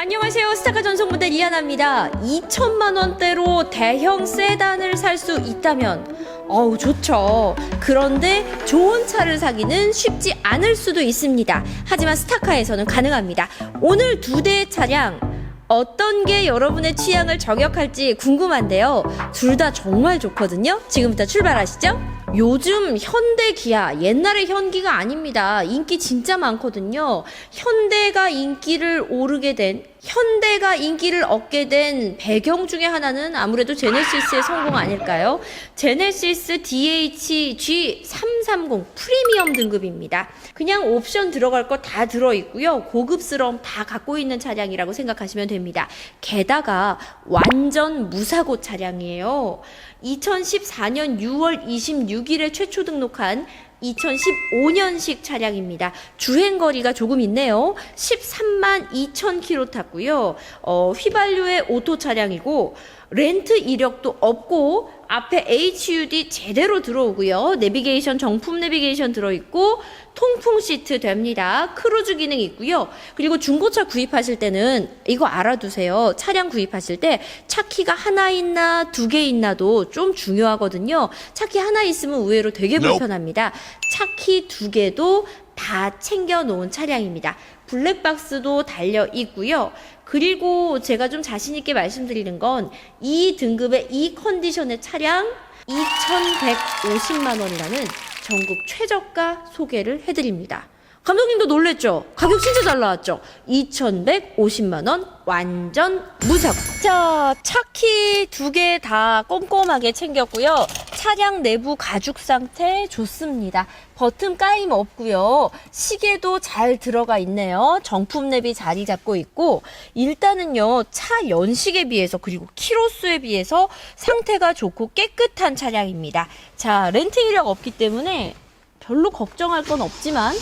안녕하세요. 스타카 전속 모델 이하나입니다. 2천만 원대로 대형 세단을 살 수 있다면 어우 좋죠. 그런데 좋은 차를 사기는 쉽지 않을 수도 있습니다. 하지만 스타카에서는 가능합니다. 오늘 두 대의 차량 어떤 게 여러분의 취향을 저격할지 궁금한데요. 둘 다 정말 좋거든요. 지금부터 출발하시죠. 요즘 현대 기아 옛날의 현기가 아닙니다. 인기 진짜 많거든요. 현대가 인기를 오르게 된 현대가 인기를 얻게 된 배경 중에 하나는 아무래도 제네시스의 성공 아닐까요? 제네시스 DHG330 프리미엄 등급입니다. 그냥 옵션 들어갈 거 다 들어있고요. 고급스러움 다 갖고 있는 차량이라고 생각하시면 됩니다. 게다가 완전 무사고 차량이에요. 2014년 6월 26일에 최초 등록한 2015년식 차량입니다. 주행 거리가 조금 있네요. 13만 2천 킬로 탔고요. 어, 휘발유의 오토 차량이고 렌트 이력도 없고 앞에 HUD 제대로 들어오고요. 내비게이션 정품 내비게이션 들어있고 통풍 시트 됩니다. 크루즈 기능 있고요. 그리고 중고차 구입하실 때는 이거 알아두세요. 차량 구입하실 때 차 키가 하나 있나 두 개 있나도 좀 중요하거든요. 차 키 하나 있으면 의외로 되게 불편합니다. 차 키 두 개도 다 챙겨 놓은 차량입니다. 블랙박스도 달려 있고요. 그리고 제가 좀 자신 있게 말씀드리는 건 이 등급의 이 컨디션의 차량 2,150만 원이라는 전국 최저가 소개를 해드립니다. 감독님도 놀랬죠? 가격 진짜 잘 나왔죠? 2,150만 원 완전 무사고. 자, 차키 두 개 다 꼼꼼하게 챙겼고요. 차량 내부 가죽 상태 좋습니다. 버튼 까임 없고요. 시계도 잘 들어가 있네요. 정품 랩이 자리 잡고 있고 일단은요. 차 연식에 비해서 그리고 키로수에 비해서 상태가 좋고 깨끗한 차량입니다. 자, 렌트 이력 없기 때문에 별로 걱정할 건 없지만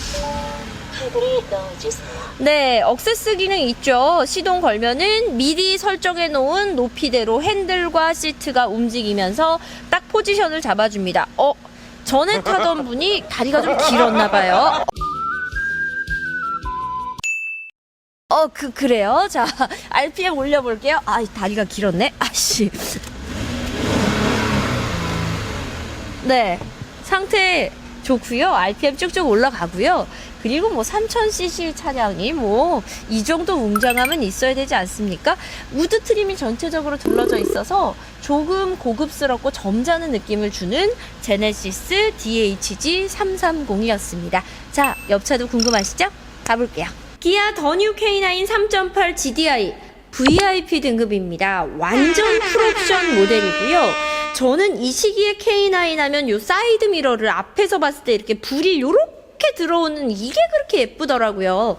카드를 넣어주세요. 네, 억세스 기능 있죠. 시동 걸면은 미리 설정해 놓은 높이대로 핸들과 시트가 움직이면서 딱 포지션을 잡아줍니다. 어, 전에 타던 분이 다리가 좀 길었나 봐요. 어, 그, 그래요? 자, RPM 올려 볼게요. 아, 다리가 길었네. 아씨. 네, 상태 좋고요. RPM 쭉쭉 올라가고요. 그리고 뭐 3000cc 차량이 뭐 이 정도 웅장함은 있어야 되지 않습니까? 우드 트림이 전체적으로 둘러져 있어서 조금 고급스럽고 점잖은 느낌을 주는 제네시스 DHG 330이었습니다. 자, 옆차도 궁금하시죠? 가볼게요. 기아 더뉴 K9 3.8 GDI VIP 등급입니다. 완전 풀옵션 모델이고요. 저는 이 시기에 K9 하면 요 사이드 미러를 앞에서 봤을 때 이렇게 불이 요렇게 들어오는 이게 그렇게 예쁘더라고요.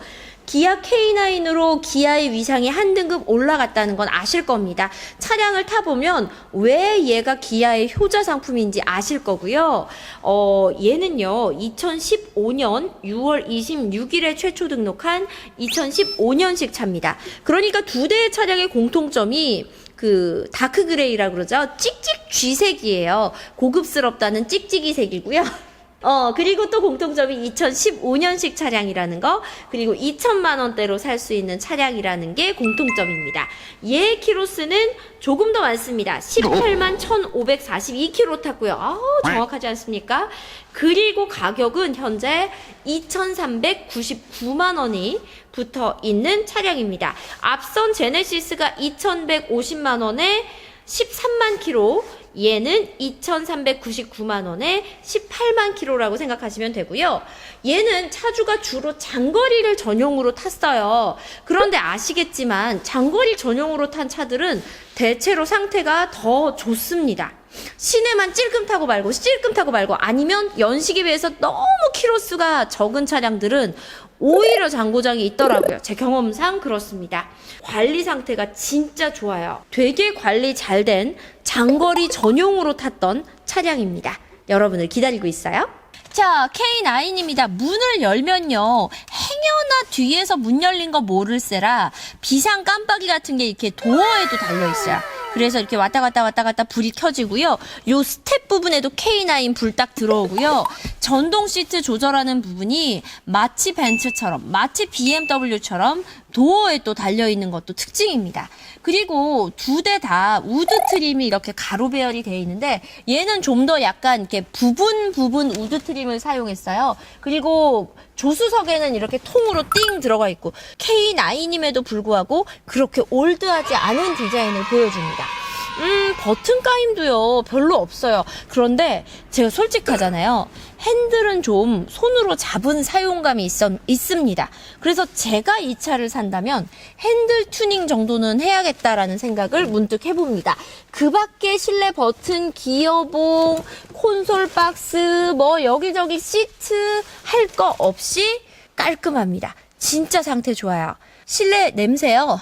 기아 K9으로 기아의 위상이 한 등급 올라갔다는 건 아실 겁니다. 차량을 타보면 왜 얘가 기아의 효자 상품인지 아실 거고요. 어, 얘는요, 2015년 6월 26일에 최초 등록한 2015년식 차입니다. 그러니까 두 대의 차량의 공통점이 그 다크 그레이라 그러죠. 찍찍 쥐색이에요. 고급스럽다는 찍찍이 색이고요. 어, 그리고 또 공통점이 2015년식 차량이라는 거, 그리고 2천만 원대로 살 수 있는 차량이라는 게 공통점입니다. 얘 키로수는 조금 더 많습니다. 18만 1,542km 탔고요. 아우, 정확하지 않습니까? 그리고 가격은 현재 2,399만 원이 붙어 있는 차량입니다. 앞선 제네시스가 2,150만 원에 13만 킬로, 얘는 2,399만 원에 18만 킬로라고 생각하시면 되고요. 얘는 차주가 주로 장거리를 전용으로 탔어요. 그런데 아시겠지만 장거리 전용으로 탄 차들은 대체로 상태가 더 좋습니다. 시내만 찔끔 타고 말고 찔끔 타고 말고 아니면 연식에 비해서 너무 키로수가 적은 차량들은 오히려 장고장이 있더라고요. 제 경험상 그렇습니다. 관리 상태가 진짜 좋아요. 되게 관리 잘 된 장거리 전용으로 탔던 차량입니다. 여러분을 기다리고 있어요. 자, K9입니다. 문을 열면요. 행여나 뒤에서 문 열린 거 모를 세라 비상 깜빡이 같은 게 이렇게 도어에도 달려 있어요. 그래서 이렇게 왔다 갔다 왔다 갔다 불이 켜지고요. 요 스텝 부분에도 K9 불 딱 들어오고요. 전동 시트 조절하는 부분이 마치 벤츠처럼, 마치 BMW처럼 도어에 또 달려있는 것도 특징입니다. 그리고 두 대 다 우드 트림이 이렇게 가로 배열이 되어 있는데 얘는 좀 더 약간 이렇게 부분 부분 우드 트림을 사용했어요. 그리고 조수석에는 이렇게 통으로 띵 들어가 있고 K9임에도 불구하고 그렇게 올드하지 않은 디자인을 보여줍니다. 음, 버튼 까임도요, 별로 없어요. 그런데 제가 솔직하잖아요. 핸들은 좀 손으로 잡은 사용감이 있, 있습니다. 그래서 제가 이 차를 산다면 핸들 튜닝 정도는 해야겠다라는 생각을 문득 해봅니다. 그 밖에 실내 버튼, 기어봉, 콘솔 박스, 뭐 여기저기 시트 할 거 없이 깔끔합니다. 진짜 상태 좋아요. 실내 냄새요.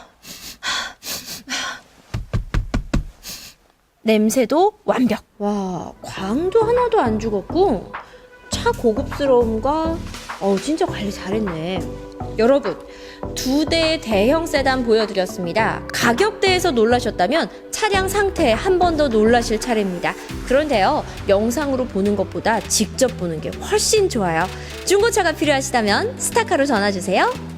냄새도 완벽. 와, 광도 하나도 안 죽었고, 차 고급스러움과, 어, 진짜 관리 잘했네. 여러분, 두 대의 대형 세단 보여드렸습니다. 가격대에서 놀라셨다면 차량 상태에 한 번 더 놀라실 차례입니다. 그런데요, 영상으로 보는 것보다 직접 보는 게 훨씬 좋아요. 중고차가 필요하시다면 스타카로 전화주세요.